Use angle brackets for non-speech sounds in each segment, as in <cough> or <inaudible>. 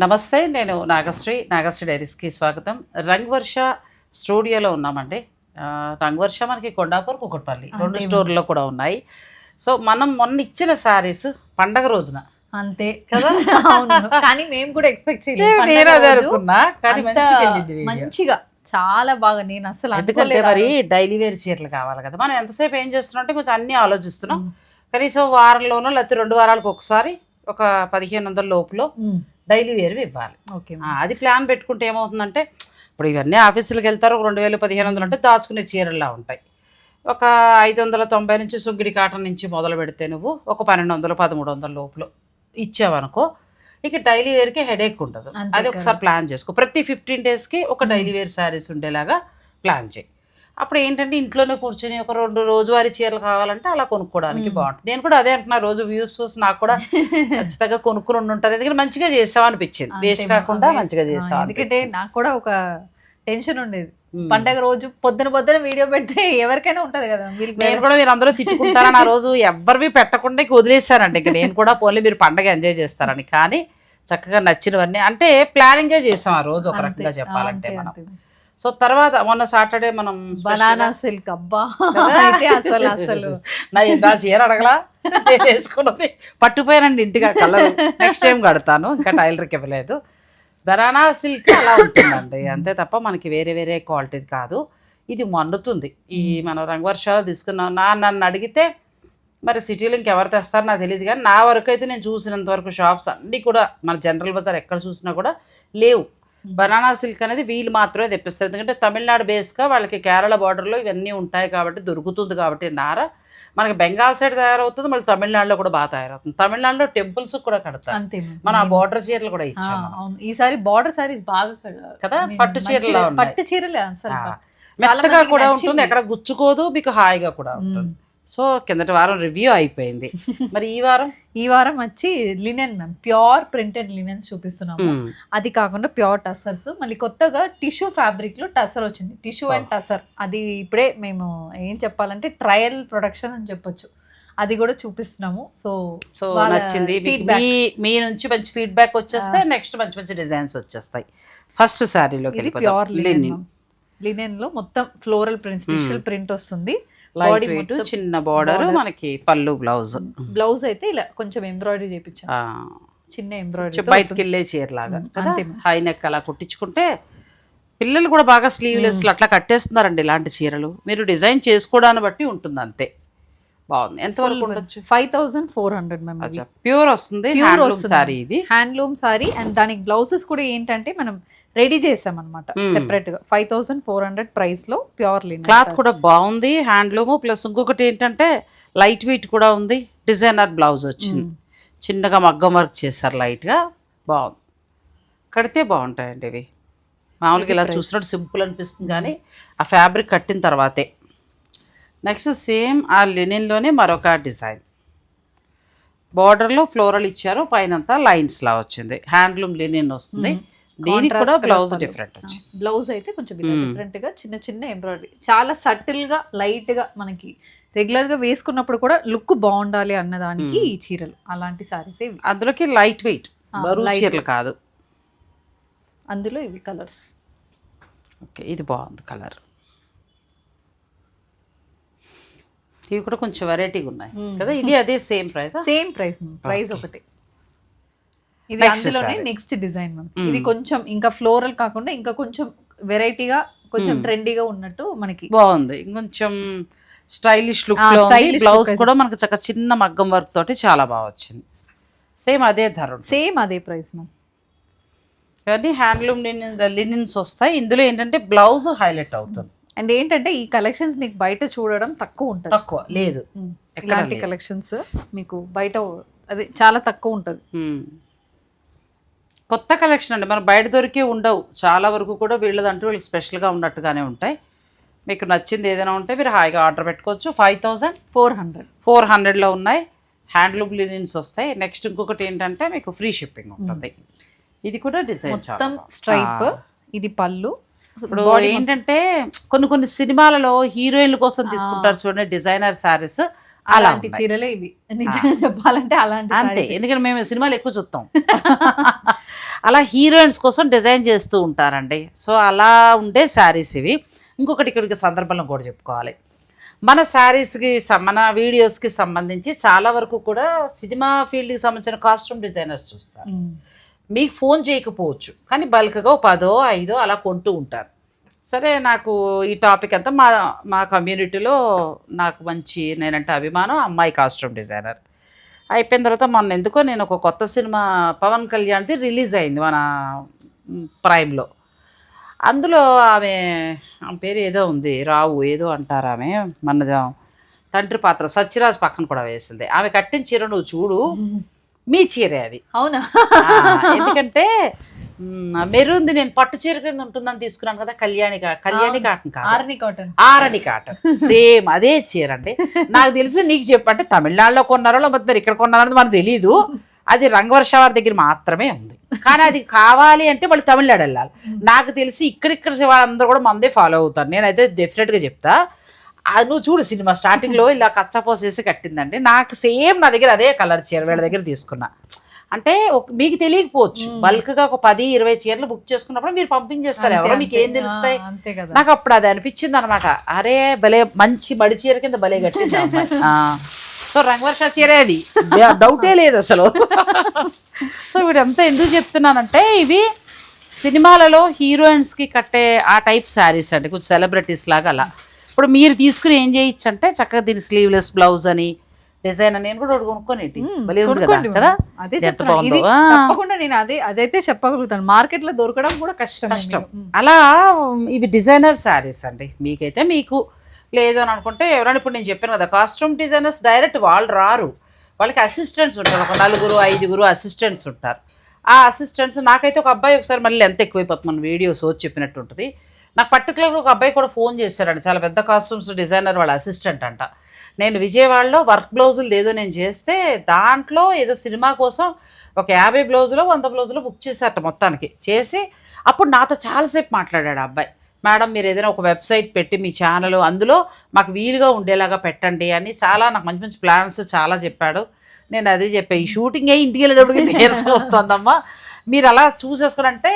నమస్తే నేను నాగశ్రీ నాగశ్రీ డైరీస్కి స్వాగతం. రంగ్వర్ష స్టూడియోలో ఉన్నామండి. రంగ్వర్ష మనకి కొండాపూర్ కుకట్పల్లి రెండు స్టోర్లో కూడా ఉన్నాయి. సో మనం మొన్న ఇచ్చిన శారీస్ పండగ రోజున. అంతే. కదా? కానీ మేము కూడా ఎక్స్పెక్ట్ చేయలేదు. మంచిగా చాలా బాగా నేను అసలు ఎందుకంటే మరి డైలీ వేర్ చీరలు కావాలి కదా. మనం ఎంతసేపు ఏం చేస్తున్నాం అంటే కొంచెం అన్నీ ఆలోచిస్తున్నాం. కనీసం వారంలోనో లేకపోతే రెండు వారాలకు ఒకసారి ఒక పదిహేను వందల లోపులో డైలీ వేర్ ఇవ్వాలి. ఓకే అది ప్లాన్ పెట్టుకుంటే ఏమవుతుందంటే ఇప్పుడు ఇవన్నీ ఆఫీసులకు వెళ్తారు రెండు వేలు పదిహేను వందలు అంటే దాచుకునే చీరల్లా ఉంటాయి. ఒక ఐదు వందల తొంభై నుంచి సుగ్గిడి కాటన్ నుంచి మొదలు పెడితే నువ్వు ఒక పన్నెండు వందలు పదమూడు వందల లోపల ఇచ్చావనుకో ఇక డైలీ వేర్కి హెడేక్ ఉండదు. అది ఒకసారి ప్లాన్ చేసుకో. ప్రతి ఫిఫ్టీన్ డేస్కి ఒక డైలీ వేర్ శారీస్ ఉండేలాగా ప్లాన్ చేయి. అప్పుడు ఏంటంటే ఇంట్లోనే కూర్చొని ఒక రెండు రోజువారీ చీరలు కావాలంటే అలా కొనుక్కోవడానికి బాగుంటుంది. నేను కూడా అదే అంటున్నా రోజు వ్యూస్ చూసి నాకు కూడా ఖచ్చితంగా కొనుక్కుని ఉండి ఉంటాను ఎందుకంటే మంచిగా చేసాం అనిపించింది. వేస్ట్ కాకుండా మంచిగా చేసాం ఎందుకంటే నాకు కూడా ఒక టెన్షన్ ఉండేది. పండగ రోజు పొద్దున పొద్దున వీడియో పెడితే ఎవరికైనా ఉంటది కదా నేను కూడా మీరు అందరూ తిట్టుకుంటారని ఆ రోజు ఎవరివి పెట్టకుండా ఇంక వదిలేశానండి ఇంక నేను కూడా పోలే మీరు పండగ ఎంజాయ్ చేస్తారని. కానీ చక్కగా నచ్చినవన్నీ అంటే ప్లానింగే చేసాం ఆ రోజు ఒక రకంగా చెప్పాలంటే మనం. సో తర్వాత మొన్న సాటర్డే మనం బనానా సిల్క్ అబ్బా. అసలు అసలు. నా చీర అడగలా? నేను వేసుకున్నది. పట్టుపోయానండి ఇంటికి ఆ కలర్. నెక్స్ట్ టైం కడతాను. ఇంకా టైలర్కి ఇవ్వలేదు. బనానా సిల్క్ అలా ఉంటుందండి. అంతే తప్ప మనకి వేరే వేరే క్వాలిటీది కాదు. ఇది మన్నుతుంది ఈ మన రంగవర్షాలు తీసుకున్నాం నా నన్ను అడిగితే మరి సిటీలో ఇంకెవరు తెస్తారో? నాకు తెలియదు కానీ నా వరకు అయితే నేను చూసినంత వరకు షాప్స్ అన్నీ కూడా మన జనరల్ బజార్ ఎక్కడ చూసినా కూడా లేవు. బనానా సిల్క్ అనేది వీళ్ళు మాత్రమే తెప్పిస్తారు. ఎందుకంటే తమిళనాడు బేస్గా వాళ్ళకి కేరళ బార్డర్లో ఇవన్నీ ఉంటాయి కాబట్టి దొరుకుతుంది కాబట్టి నార. మనకి బెంగాల్ సైడ్ తయారవుతుంది మళ్ళీ తమిళనాడులో కూడా బాగా తయారవుతుంది. తమిళనాడులో టెంపుల్స్ కూడా కడతారు. అంతే. మనం ఆ బార్డర్ చీరలు కూడా ఇచ్చాము. ఈసారి బార్డర్ సారీస్ బాగా కదా? పట్టు చీరలా. పట్టు చీరలే మెత్తగా కూడా. ఉంటుంది. ఎక్కడ గుచ్చుకోదు మీకు హాయిగా కూడా ఉంటుంది. సో కిందటి వారం రివ్యూ అయిపోయింది. <laughs> మరి ఈ వారం? ఈ వారం వచ్చి linen ma'am pure printed linens చూపిస్తున్నాము. మ్మ్. అది కాకుండా ప్యూర్ టసర్స్ మళ్ళీ కొత్తగా టిష్యూ ఫ్యాబ్రిక్లో టసర్ వచ్చింది. టిష్యూ అండ్ టసర్ అది ఇప్పుడే మేము ఏం చెప్పాలంటే ట్రయల్ ప్రొడక్షన్ అని చెప్పొచ్చు. అది కూడా చూపిస్తున్నాము. సో సో నచ్చింది. మీ నుంచి మంచి ఫీడ్బ్యాక్ వచ్చేస్తే నెక్స్ట్ మంచి మంచి డిజైన్స్ వచ్చేస్తాయి. ఫస్ట్ వెళ్ళిపోతాం ప్యూర్ లినెన్ లినిన్ లినెన్లో మొత్తం ఫ్లోరల్ ప్రింట్స్ డిజిటల్ ప్రింట్ వస్తుంది. లైట్ వెయిట్ చిన్న బార్డర్ మనకి పళ్ళు బ్లౌజ్ బ్లౌజ్ అయితే ఇలా కొంచెం ఎంబ్రాయిడరీ చేయించాం చిన్న ఎంబ్రాయిడరీ బయటకి వెళ్ళే చీర లాగా హై నెక్ అలా కుట్టించుకుంటే పిల్లలు కూడా బాగా స్లీవ్లెస్ అట్లా కట్టేస్తున్నారండి ఇలాంటి చీరలు. మీరు డిజైన్ చేసుకోవడాన్ని బట్టి ఉంటుంది అంతే. బాగుంది. ఎంతవరకు ఉండొచ్చు? ఫైవ్ థౌసండ్ ఫోర్ హండ్రెడ్ అచ్చా. ప్యూర్ వస్తుంది వస్తుంది. సారీ ఇది. హ్యాండ్లూమ్ సారీ అండ్ దానికి బ్లౌజెస్ కూడా ఏంటంటే మనం రెడీ చేసాం అనమాట సెపరేట్గా. ఫైవ్ థౌసండ్ ఫోర్ హండ్రెడ్ ప్రైస్లో ప్యూర్ లినెన్ క్లాత్ కూడా బాగుంది హ్యాండ్లూమ్ ప్లస్ ఇంకొకటి ఏంటంటే లైట్ వెయిట్ కూడా ఉంది. డిజైనర్ బ్లౌజ్ వచ్చింది. చిన్నగా మగ్గం వర్క్ చేశారు లైట్గా బాగుంది. కడితే బాగుంటాయండి ఇవి. మామూలుగా ఇలా చూసినట్టు సింపుల్ అనిపిస్తుంది కానీ ఆ ఫ్యాబ్రిక్ కట్టిన తర్వాతే. నెక్స్ట్ సేమ్ ఆ లినిన్లోనే మరొక డిజైన్ బార్డర్లో ఫ్లోరల్ ఇచ్చారు పైనంతా లైన్స్లా వచ్చింది. హ్యాండ్లూమ్ లినిన్ వస్తుంది. దీనికి కూడా బ్లౌజ్ డిఫరెంట్ వచ్చింది. బ్లౌజ్ అయితే కొంచెం డిఫరెంట్గా చిన్న చిన్న ఎంబ్రాయిడరీ చాలా సటిల్గా లైట్గా మనకి రెగ్యులర్గా వేసుకున్నప్పుడు కూడా లుక్ బాగుండాలి అన్నదానికి ఈ చీరలు. అలాంటి సారీస్ అందులోకి లైట్ వెయిట్ చీరలు కాదు. అందులో ఇవి కలర్స్ ఓకే ఇది బాగుంది కలర్ ఇవి కూడా కొంచెం వెరైటీగా ఉన్నాయి. కదా ఇది అదే same price same price price ఒకటి. ఇది అందులోనే. నెక్స్ట్ డిజైన్ మ్యామ్ ఇది కొంచెం ఇంకా ఫ్లోరల్ కాకుండా ఇంకా కొంచెం వెరైటీగా కొంచెం ట్రెండీగా ఉన్నట్టు మనకి బాగుంది. ఇంకొంచెం స్టైలిష్ లుక్ బ్లౌజ్ కూడా మనకు చక్క చిన్న మగ్గం వర్క్ తోటి చాలా బాగా వచ్చింది. సేమ్ అదే ధర. సేమ్ అదే ప్రైస్ మ్యామ్ ఇవన్నీ హ్యాండ్లూమ్ లినిన్స్ వస్తాయి. ఇందులో ఏంటంటే బ్లౌజ్ హైలైట్ అవుతుంది. అండ్ ఏంటంటే ఈ కలెక్షన్స్ మీకు బయట చూడడం తక్కువ ఉంటుంది. తక్కువ లేదు. ఇలాంటి. కలెక్షన్స్ మీకు బయట అది చాలా తక్కువ ఉంటుంది. కొత్త కలెక్షన్ అండి. మన బయట దొరికే ఉండవు. చాలా వరకు కూడా వీళ్ళదంటూ వీళ్ళకి స్పెషల్గా ఉన్నట్టుగానే ఉంటాయి. మీకు నచ్చింది ఏదైనా ఉంటే మీరు హాయిగా ఆర్డర్ పెట్టుకోవచ్చు. Five thousand four hundred four హండ్రెడ్లో ఉన్నాయి. హ్యాండ్లూమ్ లినిన్స్ వస్తాయి. నెక్స్ట్ ఇంకొకటి ఏంటంటే మీకు ఫ్రీ షిప్పింగ్ ఉంటుంది. ఇది కూడా డిజైన్ మొత్తం స్ట్రైప్ ఇది పళ్ళు. ఇప్పుడు ఏంటంటే కొన్ని కొన్ని సినిమాలలో హీరోయిన్ల కోసం తీసుకుంటారు చూడండి డిజైనర్ శారీస్ అలాంటి. చీరలే ఇవి. నిజంగా చెప్పాలంటే అలాంటి అంతే. ఎందుకంటే మేము సినిమాలు ఎక్కువ చూస్తాం. అలా హీరోయిన్స్ కోసం డిజైన్ చేస్తూ ఉంటారండి. సో అలా ఉండే శారీస్ ఇవి. ఇంకొకటి ఇక్కడికి సందర్భంలో కూడా చెప్పుకోవాలి. మన శారీస్కి మన వీడియోస్కి సంబంధించి చాలా వరకు కూడా సినిమా ఫీల్డ్కి సంబంధించిన కాస్ట్యూమ్ డిజైనర్స్ చూస్తారు. మీకు ఫోన్ చేయకపోవచ్చు. కానీ బల్క్గా పదో ఐదో అలా కొంటూ ఉంటారు. సరే నాకు ఈ టాపిక్ అంతా మా మా కమ్యూనిటీలో నాకు మంచి నేనంటే అభిమానం అమ్మాయి కాస్ట్యూమ్ డిజైనర్. అయిపోయిన తర్వాత మొన్న ఎందుకో నేను ఒక కొత్త సినిమా పవన్ కళ్యాణ్ది రిలీజ్ అయింది మన ప్రైమ్లో. అందులో ఆమె ఆమె పేరు ఏదో ఉంది రావు ఏదో అంటారు ఆమె మన తండ్రి పాత్ర సత్యరాజ్ పక్కన కూడా వేసింది. ఆమె కట్టిన చీర నువ్వు చూడు మీ చీరే అది. అవునా? ఎందుకంటే మెరూన్ది నేను పట్టు చీర కింద ఉంటుందని తీసుకున్నాను కదా Kalyani Kalyani cotton Arni cotton. Arani cotton. Same అదే చీర అండి. నాకు తెలిసి నీకు చెప్పంటే తమిళనాడులో కొన్నారో లేకపోతే మరి ఇక్కడ కొన్నారో అనేది మనకు తెలియదు అది రంగవర్ష వారి దగ్గర మాత్రమే ఉంది. కానీ అది కావాలి అంటే వాళ్ళు తమిళనాడు వెళ్ళాలి. నాకు తెలిసి ఇక్కడిక్కడ వాళ్ళందరూ కూడా మందే ఫాలో అవుతారు. నేనైతే డెఫినెట్గా చెప్తా. నువ్వు చూడు సినిమా స్టార్టింగ్లో ఇలా కచ్చపోసేసి కట్టిందండి. నాకు సేమ్ నా దగ్గర అదే కలర్ చీర వీళ్ళ దగ్గర తీసుకున్నా. అంటే మీకు తెలియకపోవచ్చు. బల్క్గా ఒక పది ఇరవై చీరలు బుక్ చేసుకున్నప్పుడు మీరు పంపించేస్తారు. ఎవరో మీకు ఏం తెలుస్తాయి నాకు అప్పుడు అది అనిపించింది అనమాట అరే భలే మంచి మడి చీర కింద భలే కట్టింది. సో రంగవర్ష చీరే అది. డౌటే లేదు అసలు. సో వీడంతా ఎందుకు చెప్తున్నానంటే ఇవి సినిమాలలో హీరోయిన్స్కి కట్టే ఆ టైప్ శారీస్ అండి. కొంచెం సెలబ్రిటీస్ లాగా అలా. ఇప్పుడు మీరు తీసుకుని ఏం చేయొచ్చు అంటే చక్కగా దీని స్లీవ్లెస్ బ్లౌజ్ అని డిజైన్ నేను కూడా ఒకటి కొనుక్కొని భలే ఉంది కదా? కొనుక్కోండి కదా? అదే ఎంత చెప్తున్నా. బాగుందో. ఇది ఆ. తప్పకుండా నేను అదే అదైతే చెప్పగలుగుతాను. మార్కెట్లో దొరకడం కూడా కష్టం. కష్టం అలా ఇవి డిజైనర్ శారీస్ అండి. మీకైతే మీకు లేదు అని అనుకుంటే ఎవరైనా ఇప్పుడు నేను చెప్పాను కదా కాస్ట్యూమ్ డిజైనర్స్ డైరెక్ట్ వాళ్ళు రారు. వాళ్ళకి అసిస్టెంట్స్ ఉంటారు. ఒక నలుగురు ఐదుగురు అసిస్టెంట్స్ ఉంటారు. ఆ అసిస్టెంట్స్ నాకైతే ఒక అబ్బాయి ఒకసారి మళ్ళీ ఎంత ఎక్కువైపోతుంది. మన వీడియోస్ వచ్చి చెప్పినట్టు ఉంటుంది. నాకు పర్టికులర్గా ఒక అబ్బాయి కూడా ఫోన్ చేశారండి చాలా పెద్ద కాస్ట్యూమ్స్ డిజైనర్ వాళ్ళ అసిస్టెంట్ అంట. నేను విజయవాడలో వర్క్ బ్లౌజులు ఏదో నేను చేస్తే దాంట్లో ఏదో సినిమా కోసం ఒక యాభై బ్లౌజులో వంద బ్లౌజులో బుక్ చేశారట మొత్తానికి. చేసి అప్పుడు నాతో చాలాసేపు మాట్లాడాడు ఆ అబ్బాయి. మేడం మీరు ఏదైనా ఒక వెబ్సైట్ పెట్టి మీ ఛానల్ అందులో మాకు వీలుగా ఉండేలాగా పెట్టండి అని చాలా నాకు మంచి మంచి ప్లాన్స్ చాలా చెప్పాడు. నేను అదే చెప్పాను ఈ షూటింగ్ అయ్యి ఇంటికి వెళ్ళేటప్పటికి నీరసం వస్తుందమ్మా. మీరు అలా చూసేసుకునంటే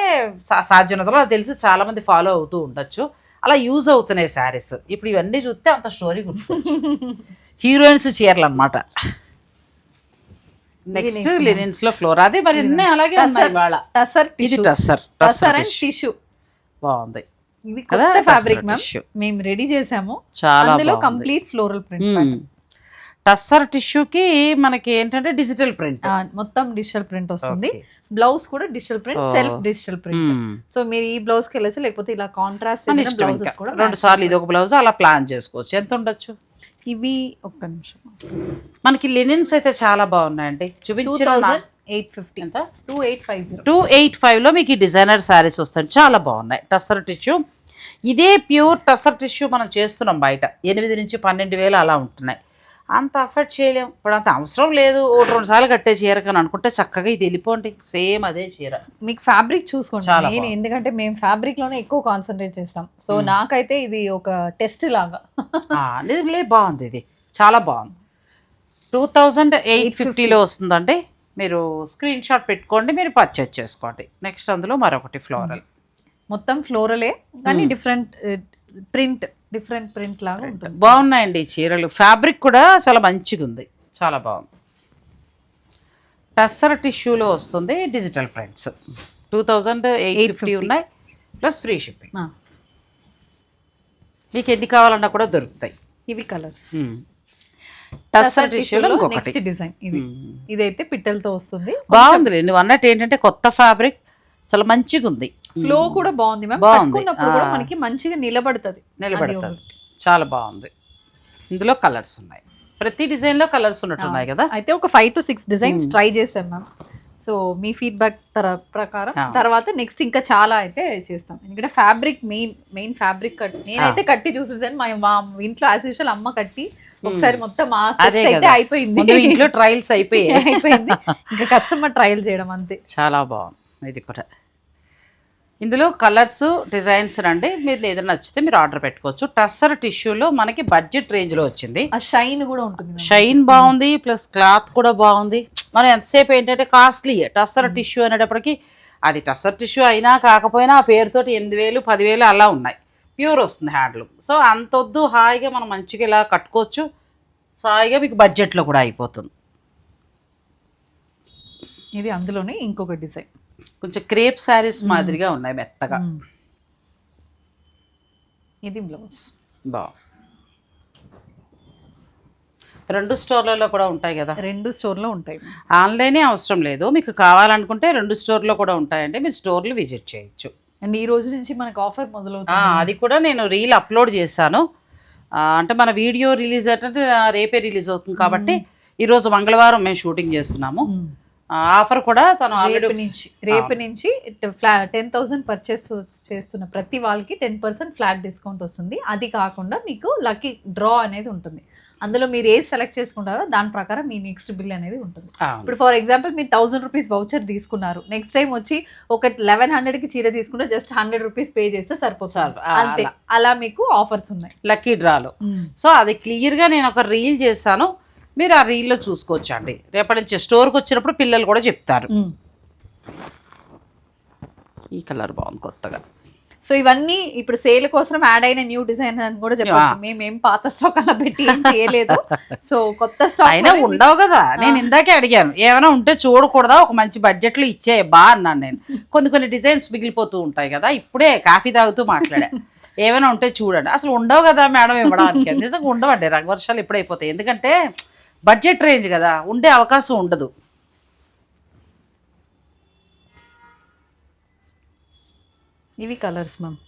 సా సాధ్యతలో నాకు తెలిసి చాలామంది ఫాలో అవుతూ ఉండొచ్చు. అలా యూజ్ అవుతున్నాయి శారీస్. ఇప్పుడు ఇవన్నీ చూస్తే అంత స్టోరీ గుర్తుకొచ్చు <laughs> హీరోయిన్స్ చీరలు అనమాట నెక్స్ట్ లినిన్స్లో ఫ్లోర్ అదే మరి అలాగే ఉన్నాయి ఇవాళ. టసర్ ఇది టసర్ అండ్ టిష్యూ బాగుంది. ఇది? కొత్త ఫ్యాబ్రిక్ మ్యామ్. మేము రెడీ చేసాము. చాలా అందులో కంప్లీట్ ఫ్లోరల్ ప్రింట్ టస్సర్ టిష్యూకి మనకి ఏంటంటే డిజిటల్ ప్రింట్. మొత్తం డిజిటల్ ప్రింట్ వస్తుంది. బ్లౌజ్ కూడా digital print self digital print. So మీరు ఈ బ్లౌజ్కి వెళ్ళొచ్చు లేకపోతే ఇలా కాంట్రాస్ట్ బ్లౌజెస్ కూడా రెండు సార్లు ఇది ఒక బ్లౌజ్ అలా ప్లాన్ చేసుకోవచ్చు. ఎంత ఉండొచ్చు? ఇవి ఒక్క నిమిషం. మనకి లినిన్స్ అయితే చాలా బాగున్నాయండి. చూపించిన ఎయిట్ ఫిఫ్టీ ఎంత? Two eight five zero two eight ఫైవ్లో మీకు ఈ డిజైనర్ శారీస్ వస్తాయి. చాలా బాగున్నాయి. టస్సర్ టిష్యూ. ఇదే ప్యూర్ టస్సర్ టిష్యూ మనం చేస్తున్నాం బయట. ఎనిమిది నుంచి పన్నెండు వేలు అలా ఉంటున్నాయి. అంత అఫర్ట్ చేయలేం. ఇప్పుడు అంత అవసరం లేదు. ఒకటి రెండు సార్లు కట్టే చీర కానీ అనుకుంటే చక్కగా ఇది వెళ్ళిపోండి. సేమ్ అదే చీర. మీకు ఫ్యాబ్రిక్ చూసుకోండి. చాలా నేను ఎందుకంటే మేము ఫ్యాబ్రిక్లోనే ఎక్కువ కాన్సన్ట్రేట్ చేస్తాం. సో నాకైతే ఇది ఒక టెస్ట్ లాగా. లే బాగుంది ఇది. చాలా బాగుంది. టూ థౌజండ్ ఎయిట్ ఫిఫ్టీలో వస్తుందండి. మీరు స్క్రీన్ షాట్ పెట్టుకోండి. మీరు పర్చేజ్ చేసుకోండి. నెక్స్ట్ అందులో మరొకటి ఫ్లోరల్ మొత్తం ఫ్లోరలే కానీ డిఫరెంట్ ప్రింట్ డిఫరెంట్ ప్రింట్ లాగా ఉంటుంది. బాగున్నాయండి ఈ చీరలు. ఫ్యాబ్రిక్ కూడా చాలా మంచిగా ఉంది చాలా బాగుంది. టస్సర్ టిష్యూలో వస్తుంది digital prints. Two thousand eight fifty ఉన్నాయి ప్లస్ ఫ్రీ షిప్పింగ్. మీకు ఎన్ని కావాలన్నా కూడా దొరుకుతాయి. ఇవి కలర్స్. టస్సర్ టిష్యూలో ఇంకొకటి. డిజైన్ ఇది. ఇదైతే పిట్టలతో వస్తుంది. బాగుంది నువ్వు అన్నట్టు ఏంటంటే కొత్త ఫ్యాబ్రిక్ చాలా మంచిగా ఉంది ఫ్లో కూడా బాగుంది మ్యామ్ బాగుంది. కట్టుకున్నప్పుడు కూడా. మనకి మంచిగా నిలబడుతుంది. నిలబడుతుంది. చాలా బాగుంది. ఇందులో కలర్స్ ఉన్నాయి. ప్రతి డిజైన్లో కలర్స్ ఉన్నట్టున్నాయి కదా? అయితే ఒక five to six designs try చేశాను మ్యామ్ సో మీ ఫీడ్బ్యాక్ తర ప్రకారం. తర్వాత నెక్స్ట్ ఇంకా చాలా అయితే చేస్తాం. ఎందుకంటే fabric main main fabric cut నేనైతే కట్టి చూసేసాను. మా మా ఇంట్లో యాజ్ యూజువల్ అమ్మ కట్టి ఒకసారి మొత్తం అయితే. అయిపోయింది. ఇంట్లో ట్రయల్స్ <laughs> అయిపోయాయి. అయిపోయింది. ఇంకా కస్టమర్ ట్రయల్ చేయడం అంతే. చాలా బాగుంది. ఇది కూడా. ఇందులో కలర్స్ డిజైన్స్ అండి మీరు ఏదైనా నచ్చితే మీరు ఆర్డర్ పెట్టుకోవచ్చు. టస్సర్ టిష్యూలో మనకి బడ్జెట్ రేంజ్లో వచ్చింది. ఆ షైన్ కూడా ఉంటుంది. షైన్ బాగుంది ప్లస్ క్లాత్ కూడా బాగుంది. మనం ఎంతసేపు ఏంటంటే కాస్ట్లీ. టస్సర్ టిష్యూ అనేటప్పటికి అది టస్సర్ టిష్యూ అయినా కాకపోయినా ఆ పేరుతోటి ఎనిమిది వేలు పదివేలు అలా ఉన్నాయి. ప్యూర్ వస్తుంది హ్యాండ్లూమ్. సో అంత వద్దు హాయిగా మనం మంచిగా ఇలా కట్టుకోవచ్చు. హాయిగా మీకు బడ్జెట్లో కూడా అయిపోతుంది. ఇది అందులోనే ఇంకొక డిజైన్. కొంచెం క్రేప్ శారీస్ మాదిరిగా ఉన్నాయి మెత్తగా. ఇది బ్లౌజ్. బాగుంది రెండు స్టోర్లలో కూడా ఉంటాయి కదా. రెండు స్టోర్లో ఉంటాయి. ఆన్లైనే అవసరం లేదు. మీకు కావాలనుకుంటే రెండు స్టోర్లో కూడా ఉంటాయండి. మీరు స్టోర్లు విజిట్ చేయొచ్చు. అండ్ ఈ రోజు నుంచి మనకి ఆఫర్ మొదలవుతుంది. ఆ, అది కూడా నేను రీల్ అప్లోడ్ చేశాను. అంటే మన వీడియో రిలీజ్ అంటే రేపే రిలీజ్ అవుతుంది కాబట్టి ఈరోజు మంగళవారం మేము షూటింగ్ చేస్తున్నాము. ఆఫర్ కూడా తను రేపు నుంచి రేపు నుంచి టెన్ థౌసండ్ పర్చేస్ చేస్తున్న ప్రతి వాళ్ళకి టెన్ పర్సెంట్ ఫ్లాట్ డిస్కౌంట్ వస్తుంది. అది కాకుండా మీకు లక్కీ డ్రా అనేది ఉంటుంది. అందులో మీరు ఏది సెలెక్ట్ చేసుకుంటారో దాని ప్రకారం మీ నెక్స్ట్ బిల్ అనేది ఉంటుంది. ఇప్పుడు ఫర్ ఎగ్జాంపుల్ మీరు థౌసండ్ రూపీస్ వౌచర్ తీసుకున్నారు. నెక్స్ట్ టైం వచ్చి ఒక లెవెన్ హండ్రెడ్కి చీర తీసుకుంటే జస్ట్ హండ్రెడ్ రూపీస్ పే చేస్తే సరిపోతుంది. ఆ, అంతే. అలా. మీకు ఆఫర్స్ ఉన్నాయి. లక్కీ డ్రాలో సో అది క్లియర్గా నేను ఒక రీల్ చేశాను మీరు ఆ రీల్లో చూసుకోవచ్చు అండి రేపటి నుంచి స్టోర్కి వచ్చినప్పుడు పిల్లలు కూడా చెప్తారు. ఈ కలర్ బాగుంది కొత్తగా. సో ఇవన్నీ ఇప్పుడు సేల్ కోసం యాడ్ అయిన న్యూ డిజైన్ అని కూడా చెప్పొచ్చు. మేము పాత స్టాక్ అలా పెట్టి ఏం చేయలేదు. <laughs> సో కొత్త స్టాక్ అయినా ఉండవు కదా. నేను ఇందాకే అడిగాను ఏమైనా ఉంటే చూడకూడదా? ఒక మంచి బడ్జెట్లో ఇచ్చే బా అన్నాను నేను. కొన్ని కొన్ని డిజైన్స్ మిగిలిపోతూ ఉంటాయి కదా. ఇప్పుడే కాఫీ తాగుతూ మాట్లాడా. <laughs> ఏమైనా ఉంటే చూడండి. అసలు ఉండవు కదా మేడం ఇవ్వడానికి. నిజంగా ఉండవండి. రంగు వర్షాలు ఎప్పుడు అయిపోతాయి ఎందుకంటే బడ్జెట్ రేంజ్ కదా ఉండే అవకాశం ఉండదు. ఇవి కలర్స్ మ్యామ్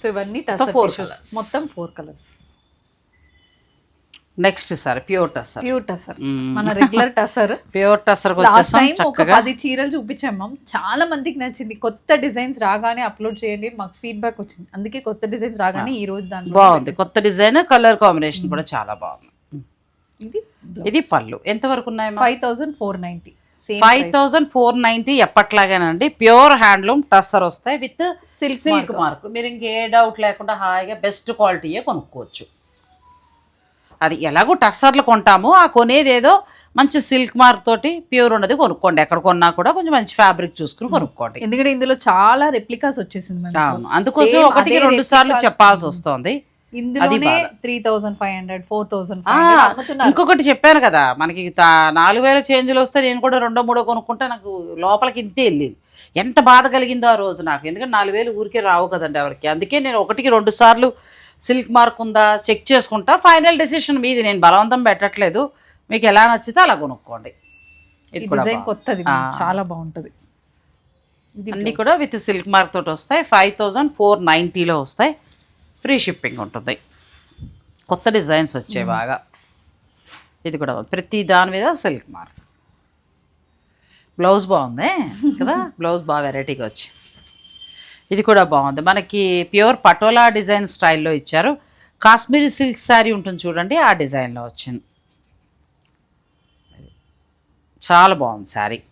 సో ఇవన్నీ టసర్ tissues. colours. మొత్తం four colours next sir pure tussar pure tussar మన రెగ్యులర్ టసర్ ప్యూర్ టసర్కి లాస్ట్ వచ్చేసాం టైం ఒక పది చీరలు చూపించాం మ్యామ్ చాలా మందికి నచ్చింది. కొత్త డిజైన్స్ రాగానే అప్లోడ్ చేయండి మాకు ఫీడ్బ్యాక్ వచ్చింది. అందుకే కొత్త డిజైన్స్ రాగానే ఈ రోజు దాంట్లో బాగుంది. కొత్త డిజైన్ కలర్ కాంబినేషన్ కూడా చాలా బాగుంది. ఇది ఇది పళ్ళు. ఎంతవరకు ఉన్నాయి five thousand four ninety same five thousand four ninety ఎప్పట్లాగానండి. Pure handloom tussar వస్తాయి విత్ Silk సిల్క్ మార్క్ మీరు ఇంకే డౌట్ లేకుండా హాయిగా బెస్ట్ క్వాలిటీయే కొనుక్కోవచ్చు. అది ఎలాగో టస్సర్లు కొంటాము. ఆ కొనేది ఏదో మంచి సిల్క్ మార్క్ తోటి ప్యూర్ ఉన్నది కొనుక్కోండి. ఎక్కడ కొన్నా కూడా కొంచెం మంచి ఫ్యాబ్రిక్ చూసుకుని కొనుక్కోండి. ఎందుకంటే ఇందులో చాలా రెప్లికాస్ వచ్చేసింది అవును. అందుకోసం అదే రెండు సార్లు చెప్పాల్సి వస్తుంది. ఇందులోనే. Three thousand five hundred four thousand ఇంకొకటి చెప్పాను కదా మనకి నాలుగు వేల చేంజ్లు వస్తే నేను కూడా రెండో మూడో కొనుక్కుంటే నాకు లోపలికి ఇంతే వెళ్ళింది. ఎంత బాధ కలిగిందో ఆ రోజు నాకు. ఎందుకంటే నాలుగు వేలు ఊరికే రావు కదండి ఎవరికి. అందుకే నేను ఒకటికి రెండు సార్లు సిల్క్ మార్క్ ఉందా చెక్ చేసుకుంటా. ఫైనల్ డెసిషన్ మీది నేను బలవంతం పెట్టట్లేదు. మీకు ఎలా నచ్చితే అలా కొనుక్కోండి. ఇది డిజైన్. కొత్తది. చాలా బాగుంటది. ఇది అన్నీ కూడా విత్ సిల్క్ మార్క్ తోటి వస్తాయి. ఫైవ్ థౌజండ్ ఫోర్ నైంటీలో వస్తాయి. ఫ్రీ షిప్పింగ్ ఉంటుంది. కొత్త డిజైన్స్ వచ్చాయి బాగా. ఇది కూడా. ప్రతి దాని మీద సిల్క్ మార్క్. బ్లౌజ్ బాగుంది కదా? <laughs> బ్లౌజ్ బాగా వెరైటీగా వచ్చి. ఇది కూడా బాగుంది. మనకి ప్యూర్ పటోలా డిజైన్ స్టైల్లో ఇచ్చారు. కాశ్మీరీ సిల్క్ శారీ ఉంటుంది చూడండి ఆ డిజైన్లో వచ్చింది. చాలా బాగుంది శారీ.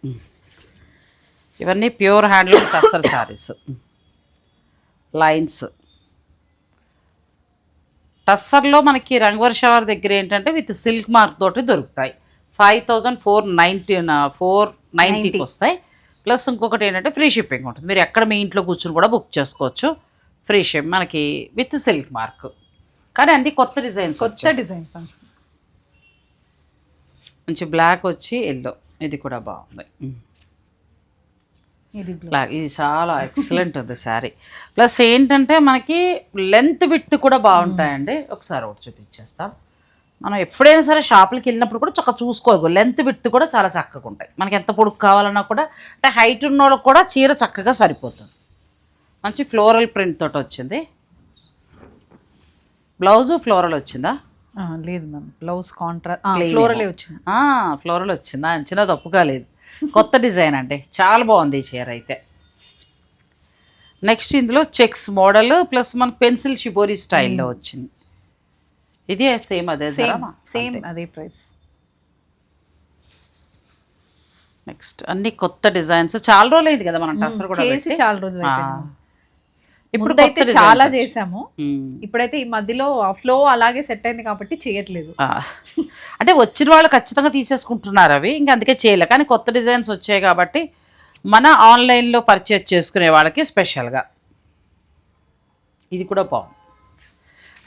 ఇవన్నీ pure handloom tussar saris. Lines. టస్సర్లో మనకి రంగవర్షవర్ దగ్గర ఏంటంటే విత్ సిల్క్ మార్క్ తోటి దొరుకుతాయి. Five thousand four ninety four నైంటీకి వస్తాయి. ప్లస్ ఇంకొకటి ఏంటంటే ఫ్రీ షిప్పింగ్ ఉంటుంది. మీరు ఎక్కడ మీ ఇంట్లో కూర్చుని కూడా బుక్ చేసుకోవచ్చు. ఫ్రీ షిప్ మనకి విత్ సిల్క్ మార్క్. కానీ అన్ని కొత్త డిజైన్స్ కొత్త డిజైన్ మంచి బ్లాక్ వచ్చి ఎల్లో. ఇది కూడా బాగుంది. ఇది చాలా ఎక్సలెంట్ ఉంది శారీ ప్లస్ ఏంటంటే మనకి లెంత్ విత్ కూడా బాగుంటాయండి. ఒకసారి ఒకటి చూపించేస్తాం. మనం ఎప్పుడైనా సరే షాపులకి వెళ్ళినప్పుడు కూడా చక్కగా చూసుకోవాలి. లెంత్ విత్ కూడా చాలా చక్కగా ఉంటాయి. మనకి ఎంత పొడుగు కావాలన్నా కూడా అంటే హైట్ ఉన్న వాళ్ళకి కూడా చీర చక్కగా సరిపోతుంది. మంచి ఫ్లోరల్ ప్రింట్ తోటి వచ్చింది. బ్లౌజు ఫ్లోరల్ వచ్చిందా? లేదు మ్యామ్ బ్లౌజ్ కాంట్రా ఫ్లోరలే. వచ్చింది. ఫ్లోరల్ వచ్చిందా? అంచనా తప్పు కాలేదు కొత్త డిజైన్ అండి చాలా బాగుంది ఈ చీర అయితే నెక్స్ట్ ఇందులో చెక్స్ మోడల్ ప్లస్ మనకు పెన్సిల్ షిబోరి స్టైల్లో వచ్చింది ఇది సేమ్ అదే సేమ్. అదే ప్రైస్ నెక్స్ట్ అన్ని కొత్త డిజైన్స్ చాలా రోజులు అయింది కదా మనం టసర్ కూడా చేసి. చాలా రోజులు. ఇప్పుడు కొత్త చాలా. చేసాము మ్మ్. ఇప్పుడైతే ఈ మధ్యలో ఫ్లో అలాగే సెట్ అయింది కాబట్టి చేయట్లేదు. అంటే వచ్చిన వాళ్ళు ఖచ్చితంగా తీసేసుకుంటున్నారు అవి. ఇంకా అందుకే చేయలే. కానీ కొత్త డిజైన్స్ వచ్చాయి కాబట్టి మన ఆన్లైన్లో పర్చేజ్ చేసుకునే వాళ్ళకి స్పెషల్గా. ఇది కూడా బాగుంది.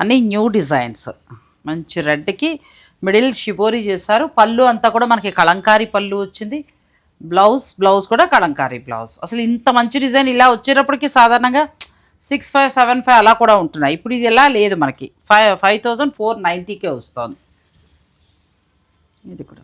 అన్నీ న్యూ డిజైన్స్. మంచి రెడ్కి మిడిల్ షిబోరి చేశారు. పళ్ళు అంతా కూడా మనకి కలంకారీ పళ్ళు వచ్చింది. బ్లౌజ్ బ్లౌజ్ కూడా కలంకారీ బ్లౌజ్. అసలు ఇంత మంచి డిజైన్ ఇలా వచ్చేటప్పటికి సాధారణంగా సిక్స్ ఫైవ్ సెవెన్ ఫైవ్ అలా కూడా ఉంటున్నాయి. ఇప్పుడు ఇది ఎలా లేదు మనకి. ఫైవ్ ఫైవ్ థౌజండ్ ఫోర్ నైంటీకే వస్తుంది. ఇది కూడా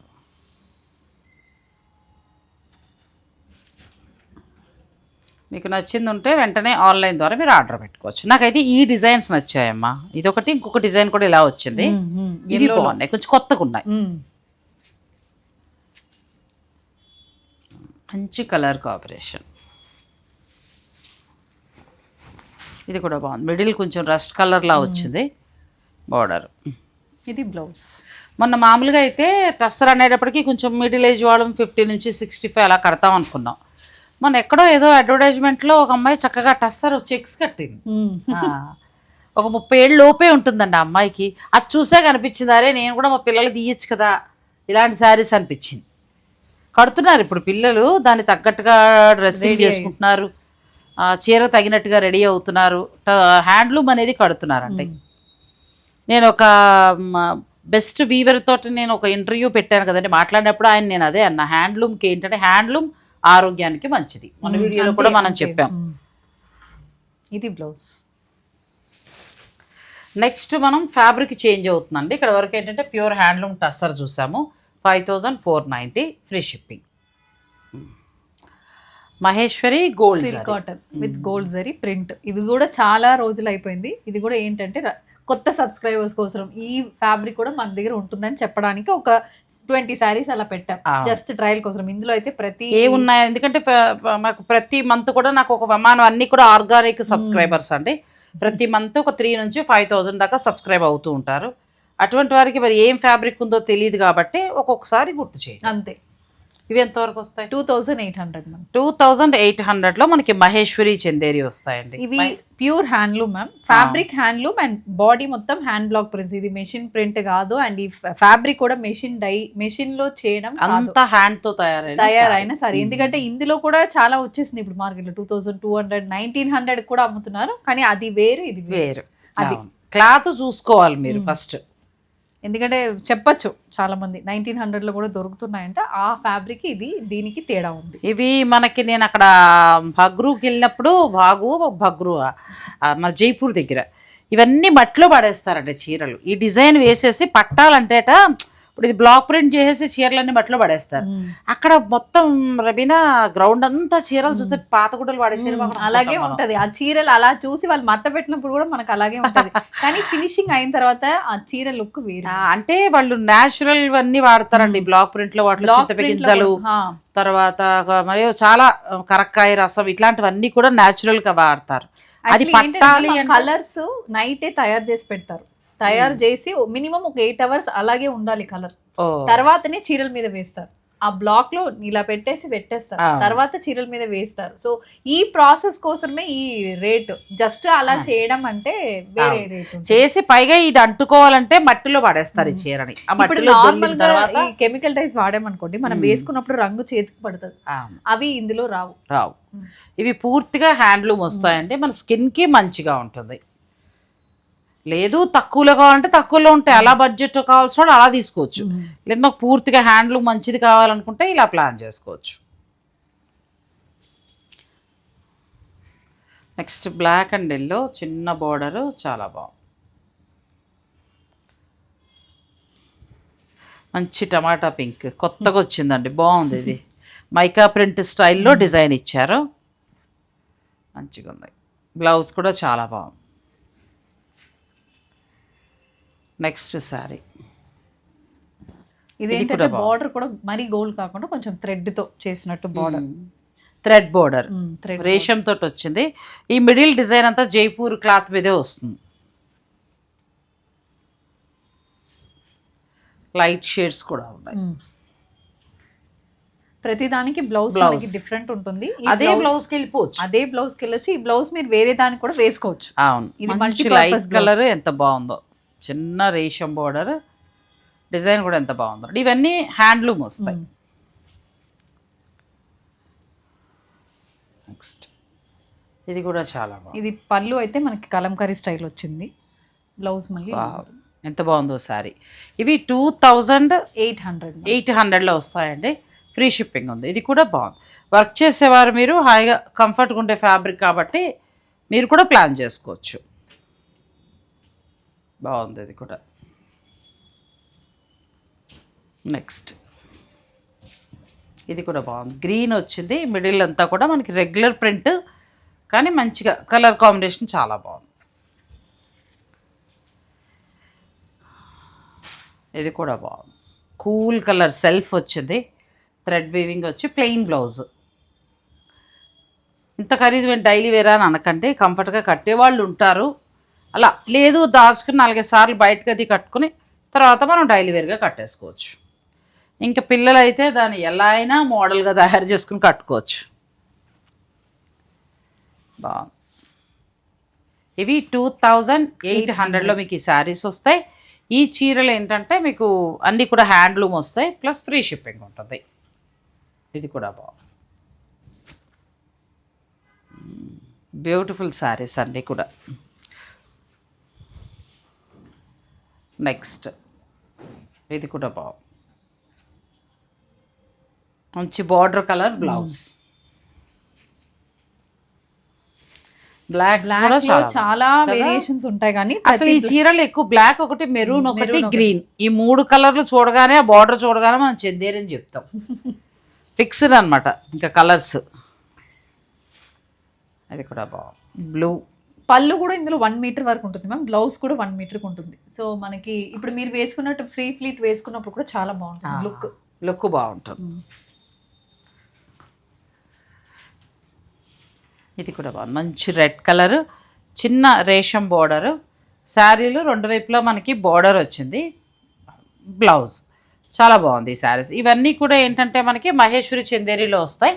మీకు నచ్చింది ఉంటే వెంటనే ఆన్లైన్ ద్వారా మీరు ఆర్డర్ పెట్టుకోవచ్చు. నాకైతే ఈ డిజైన్స్ నచ్చాయమ్మా. ఇదొకటి ఇంకొక డిజైన్ కూడా ఇలా వచ్చింది. ఇవి బాగున్నాయి. కొంచెం కొత్తగా ఉన్నాయి. మంచి కలర్ కాంబినేషన్. ఇది కూడా బాగుంది. మిడిల్ కొంచెం రస్ట్ కలర్లా వచ్చింది. బార్డర్. ఇది బ్లౌజ్. మొన్న మామూలుగా అయితే టస్సర్ అనేటప్పటికి కొంచెం మిడిల్ ఏజ్ వాళ్ళం ఫిఫ్టీ నుంచి సిక్స్టీ ఫైవ్ అలా కడతాం అనుకున్నాం. మొన్న ఎక్కడో ఏదో అడ్వర్టైజ్మెంట్లో ఒక అమ్మాయి చక్కగా టస్సర్ చెక్స్ కట్టింది. ఒక ముప్పై ఏళ్ళు లోపే ఉంటుందండి ఆ అమ్మాయికి. అది చూసే కనిపించింది అరే నేను కూడా మా పిల్లలకి తీయచ్చు కదా. ఇలాంటి శారీస్ అనిపించింది. కడుతున్నారు ఇప్పుడు పిల్లలు దాన్ని తగ్గట్టుగా డ్రెస్సింగ్ చేసుకుంటున్నారు. చీర తగినట్టుగా రెడీ అవుతున్నారు. హ్యాండ్లూమ్ అనేది కడుతున్నారండి. నేను ఒక బెస్ట్ వీవర్ తోటి నేను ఒక ఇంటర్వ్యూ పెట్టాను కదండి. మాట్లాడినప్పుడు ఆయన నేను అదే అన్న హ్యాండ్లూమ్కి ఏంటంటే హ్యాండ్లూమ్ ఆరోగ్యానికి మంచిది. మన వీడియోలో కూడా మనం చెప్పాం. ఇది బ్లౌజ్. నెక్స్ట్ మనం ఫ్యాబ్రిక్ చేంజ్ అవుతుందండి. ఇక్కడ వరకు ఏంటంటే ప్యూర్ హ్యాండ్లూమ్ టస్సర్ చూసాము. Five thousand four ninety free shipping. Maheshwari gold silk cotton with gold zari print. ఇది కూడా చాలా రోజులు అయిపోయింది. ఇది కూడా ఏంటంటే కొత్త సబ్స్క్రైబర్స్ కోసం ఈ ఫ్యాబ్రిక్ కూడా మన దగ్గర ఉంటుందని చెప్పడానికి ఒక ట్వంటీ శారీస్ అలా పెట్టాం. జస్ట్ ట్రయల్ కోసం. ఇందులో అయితే ప్రతి ఏ ఉన్నాయి ఎందుకంటే మాకు ప్రతి మంత్ కూడా నాకు ఒక విమానం అన్ని కూడా ఆర్గానిక్ సబ్స్క్రైబర్స్ అండి. ప్రతి మంత్ ఒక త్రీ నుంచి ఫైవ్ థౌజండ్ దాకా సబ్స్క్రైబ్ అవుతూ ఉంటారు. అటువంటి వారికి మరి ఏం ఫ్యాబ్రిక్ ఉందో తెలియదు కాబట్టి ఒక్కొక్కసారి గుర్తు చేయండి. అంతే. ఇవి ఎంతవరకు వస్తాయి? Two thousand eight hundred ma'am two thousand eight హండ్రెడ్లో మనకి మహేశ్వరి చందేరి వస్తాయండి. ఇవి pure handloom ma'am fabric handloom and body మొత్తం హ్యాండ్ బ్లాక్ ప్రింట్స్ ఇది మెషిన్ ప్రింట్ కాదు అండ్ ఈ ఫ్యాబ్రిక్ కూడా మెషిన్ డై మెషిన్లో చేయడం. అంతా హ్యాండ్తో తయారైన తయారైన సరే. ఎందుకంటే ఇందులో కూడా చాలా వచ్చేసింది. ఇప్పుడు మార్కెట్లో two thousand two hundred nineteen hundred కూడా అమ్ముతున్నారు. కానీ అది వేరే ఇది వేరు. అది. క్లాత్ చూసుకోవాలి మీరు ఫస్ట్. ఎందుకంటే చెప్పచ్చు చాలా మంది నైన్టీన్ హండ్రెడ్లో కూడా దొరుకుతున్నాయంట. ఆ ఫ్యాబ్రిక్ ఇది దీనికి తేడా ఉంది. ఇవి మనకి నేను అక్కడ భగ్రూకి వెళ్ళినప్పుడు బాగు భగ్రు మన జైపూర్ దగ్గర. ఇవన్నీ మట్టిలో పడేస్తారండి చీరలు. ఈ డిజైన్ వేసేసి పట్టాలంటేట ఇప్పుడు ఇది బ్లాక్ ప్రింట్ చేసేసి చీరలన్నీ మట్టిలో పడేస్తారు. అక్కడ మొత్తం రబీనా గ్రౌండ్ అంతా చీరలు చూస్తే పాత గుడ్డలు పడే చీర మ్మ్. అలాగే ఉంటది. ఆ చీరలు అలా చూసి వాళ్ళు మత్త పెట్టినప్పుడు కూడా మనకు అలాగే ఉంటది. కానీ ఫినిషింగ్ అయిన తర్వాత ఆ చీర లుక్ వేరు. అంటే వాళ్ళు న్యాచురల్ అన్ని వాడతారండి. బ్లాక్ ప్రింట్లో వాటిలో. తర్వాత మరియు చాలా కరక్కాయ రసం ఇట్లాంటివన్నీ కూడా న్యాచురల్గా వాడతారు. అది కలర్స్ నైటే తయారు చేసి పెడతారు. తయారు చేసి మినిమం ఒక ఎయిట్ అవర్స్ అలాగే ఉండాలి కలర్. తర్వాతనే చీరల మీద వేస్తారు. ఆ బ్లాక్లో ఇలా పెట్టేసి పెట్టేస్తారు. తర్వాత చీరల మీద వేస్తారు. సో ఈ ప్రాసెస్ కోసమే ఈ రేట్. జస్ట్ అలా చేయడం అంటే వేరే రేట్ చేసి పైగా ఇది అంటుకోవాలంటే మట్టిలో పడేస్తారు ఈ చీరని. ఇప్పుడు మట్టిలో నార్మల్గా తర్వాత ఈ కెమికల్ టైస్ వాడామనుకోండి మనం వేసుకున్నప్పుడు రంగు చేతికి పడుతుంది. అవి ఇందులో రావు. రావు. ఇవి పూర్తిగా హ్యాండ్లూమ్ వస్తాయండి మన స్కిన్కి మంచిగా ఉంటుంది. లేదు తక్కువలో కావాలంటే తక్కువలో ఉంటాయి. అలా బడ్జెట్ కావాల్సిన అలా తీసుకోవచ్చు. లేదు మాకు పూర్తిగా హ్యాండ్లూమ్ మంచిది కావాలనుకుంటే ఇలా ప్లాన్ చేసుకోవచ్చు. నెక్స్ట్ బ్లాక్ అండ్ ఎల్లో చిన్న బార్డర్ చాలా బాగుంది. మంచి టమాటా పింక్ కొత్తగా వచ్చిందండి బాగుంది ఇది. మైకా ప్రింట్ స్టైల్లో డిజైన్ ఇచ్చారు. మంచిగా ఉంది బ్లౌజ్ కూడా చాలా బాగుంది. నెక్స్ట్ శారీ. ఇది ఏంటంటే. బార్డర్ కూడా మరీ గోల్డ్ కాకుండా కొంచెం థ్రెడ్తో చేసినట్టు బార్డర్ థ్రెడ్ బోర్డర్ రేషం తోటి వచ్చింది. ఈ మిడిల్ డిజైన్ అంతా జైపూర్ క్లాత్ మీదే వస్తుంది. లైట్ షేడ్స్ కూడా ఉన్నాయి. ప్రతి దానికి బ్లౌజ్. మనకి డిఫరెంట్ ఉంటుంది. అదే blouse- బ్లౌజ్కి వెళ్ళిపోవచ్చు. అదే బ్లౌజ్కి వెళ్ళొచ్చు. ఈ బ్లౌజ్ మీరు వేరే దానికి కూడా వేసుకోవచ్చు. అవును. ఇది మంచి లైట్. కలర్ ఎంత బాగుందో. చిన్న రేషం బోర్డర్ డిజైన్ కూడా ఎంత బాగుందో. ఇవన్నీ హ్యాండ్లూమ్ వస్తాయి. నెక్స్ట్. ఇది కూడా చాలా బాగుంది. ఇది పళ్ళు అయితే మనకి కలంకారీ స్టైల్ వచ్చింది. బ్లౌజ్ మళ్ళీ. ఎంత బాగుందో సారీ ఇవి two thousand eight hundred eight హండ్రెడ్లో వస్తాయండి. ఫ్రీ షిప్పింగ్ ఉంది. ఇది కూడా బాగుంది. వర్క్ చేసేవారు మీరు హాయిగా కంఫర్ట్గా ఉండే ఫ్యాబ్రిక్ కాబట్టి మీరు కూడా ప్లాన్ చేసుకోవచ్చు. బాగుంది ఇది కూడా. నెక్స్ట్ ఇది కూడా బాగుంది. గ్రీన్ వచ్చింది. మిడిల్ అంతా కూడా మనకి రెగ్యులర్ ప్రింట్ కానీ మంచిగా కలర్ కాంబినేషన్ చాలా బాగుంది. ఇది కూడా బాగుంది. కూల్ కలర్ సెల్ఫ్ వచ్చింది. థ్రెడ్ వీవింగ్ వచ్చి ప్లెయిన్ బ్లౌజ్ ఇంత ఖరీదు మేము డైలీ వేరా అని అనకండి. కంఫర్ట్గా కట్టేవాళ్ళు ఉంటారు. అలా లేదు దాచుకుని నాలుగైదు సార్లు బయటకు అది కట్టుకుని తర్వాత మనం డైలీ వేర్గా కట్టేసుకోవచ్చు. ఇంకా పిల్లలు అయితే దాన్ని ఎలా అయినా మోడల్గా తయారు చేసుకుని కట్టుకోవచ్చు. బాగుంది. ఇవి టూ థౌజండ్ ఎయిట్ హండ్రెడ్లో మీకు ఈ శారీస్ వస్తాయి. ఈ చీరలు ఏంటంటే మీకు అన్నీ కూడా హ్యాండ్లూమ్ వస్తాయి ప్లస్ ఫ్రీ షిప్పింగ్ ఉంటుంది. ఇది కూడా బాగుంది. బ్యూటిఫుల్ శారీస్ అన్నీ కూడా. నెక్స్ట్ ఇది కూడా బాగుంది మంచి బార్డర్ కలర్ బ్లౌజ్. బ్లాక్ చాలా వేరియేషన్స్ ఉంటాయి కానీ అసలు ఈ చీరలు ఎక్కువ బ్లాక్ ఒకటి మెరూన్ ఒకటి గ్రీన్ ఈ మూడు కలర్లు చూడగానే ఆ బార్డర్ చూడగానే మనం చెందేరని చెప్తాం. <laughs> ఫిక్స్డ్ అన్నమాట ఇంకా కలర్స్ అది కూడా బాగుంది బ్లూ పళ్ళు కూడా ఇందులో వన్ మీటర్ వరకు ఉంటుంది మ్యామ్ బ్లౌజ్ కూడా వన్ మీటర్ ఉంటుంది. సో మనకి ఇప్పుడు మీరు వేసుకున్నట్టు ఫ్రీ ఫ్లీట్ వేసుకున్నప్పుడు కూడా చాలా బాగుంటుంది లుక్ లుక్ బాగుంటుంది. ఇది కూడా బాగుంది. మంచి రెడ్ కలర్ చిన్న రేషం బార్డర్ శారీలు రెండు వైపులా మనకి బార్డర్ వచ్చింది. బ్లౌజ్ చాలా బాగుంది ఈ శారీస్ ఇవన్నీ కూడా ఏంటంటే మనకి మహేశ్వరి చందేరిలో వస్తాయి.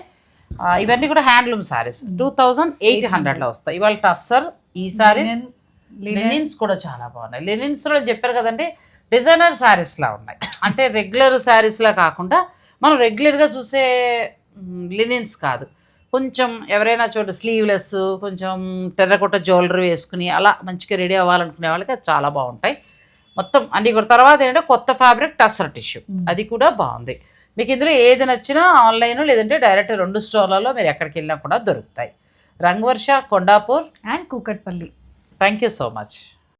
ఇవన్నీ కూడా handloom saris two thousand eight హండ్రెడ్లో వస్తాయి. ఇవాళ టస్సర్ ఈ శారీస్ లినిన్స్ కూడా చాలా బాగున్నాయి. లినిన్స్లో చెప్పారు కదండి డిజైనర్ శారీస్ లా ఉన్నాయి. అంటే రెగ్యులర్ శారీస్ లా కాకుండా మనం రెగ్యులర్గా చూసే లినిన్స్ కాదు. కొంచెం ఎవరైనా చోట స్లీవ్లెస్ కొంచెం టెర్రకొట్ట జ్యువెలరీ వేసుకుని అలా మంచిగా రెడీ అవ్వాలనుకునే వాళ్ళకి అది చాలా బాగుంటాయి. మొత్తం అన్ని కూడా. తర్వాత ఏంటంటే కొత్త ఫ్యాబ్రిక్ టస్సర్ టిష్యూ అది కూడా బాగుంది. మీకు ఇందులో ఏది నచ్చినా ఆన్లైన్ లేదంటే డైరెక్ట్ రెండు స్టోర్లలో మీరు ఎక్కడికి వెళ్ళినా కూడా దొరుకుతాయి. Rangavarsha Kondapur. And Kukatpally. Thank you so much